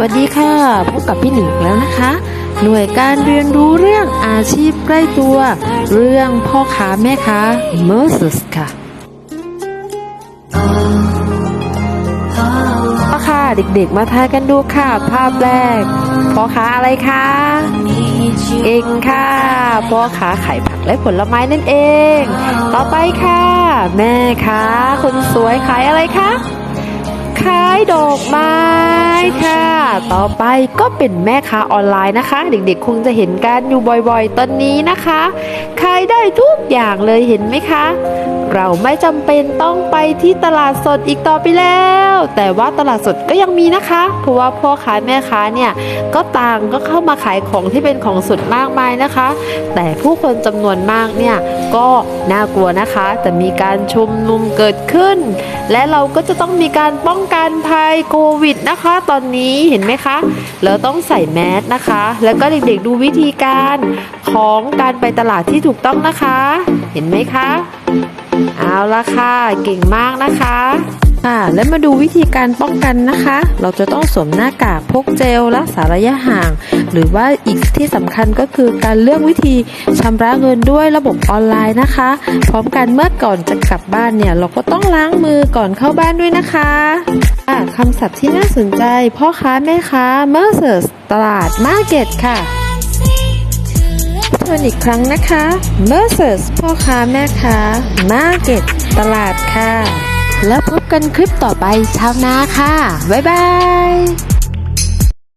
วัสดีค่ะ พบกับพี่หนิงแล้วนะคะ หน่วยการเรียนรู้เรื่องอาชีพใกล้ตัว เรื่องพ่อค้าแม่ค้า m e r c e s ค่ะพ่อค่ะเด็กๆมาทายกันดูค่ะ ภาพแรกพ่อค้าอะไรคะเก่งค่ะพ่อค้าขายผักและผลไม้นั่นเอง ต่อไปค่ะ แม่ค้าคนสวยขายอะไรคะขายดอกไม้ค่ะ ต่อไปก็เป็นแม่ค้าออนไลน์นะคะ เด็กๆ คงจะเห็นกันอยู่บ่อยๆ ตอนนี้นะคะค่ะ ได้ทุกอย่างเลยเห็นไหมคะ เราไม่จำเป็นต้องไปที่ตลาดสดอีกต่อไปแล้ว แต่ว่าตลาดสดก็ยังมีนะคะ เพราะว่าพ่อค้าแม่ค้าเนี่ยก็ต่างก็เข้ามาขายของที่เป็นของสดมากมายนะคะ แต่ผู้คนจำนวนมากเนี่ยก็น่ากลัวนะคะ แต่มีการชุมนุมเกิดขึ้น และเราก็จะต้องมีการป้องกันภัยโควิดนะคะ ตอนนี้เห็นไหมคะ เราต้องใส่แมสนะคะ แล้วก็เด็กๆดูวิธีการของการไปตลาดที่ถูกต้องนะคะ เห็นไหมคะ เอาละค่ะ เก่งมากนะคะค่ะและมาดูวิธีการป้องกันนะคะ เราจะต้องสวมหน้ากากพกเจลรักษาระยะห่าง หรือว่าอีกที่สำคัญก็คือการเลือกวิธีชำระเงินด้วยระบบออนไลน์นะคะ พร้อมกันเมื่อก่อนจะกลับบ้านเนี่ย เราก็ต้องล้างมือก่อนเข้าบ้านด้วยนะคะค่ะคำศัพท์ที่น่าสนใจ พ่อค้าแม่ค้า m e r c e s ตลาดมาร์เก็ตค่ะ กันอีกครั้งนะคะ m e r c e s พ่อค้าแม่ค้า Market ตลาดค่ะ แล้วพบกันคลิปต่อไปชาวนาค่ะ บ๊ายบาย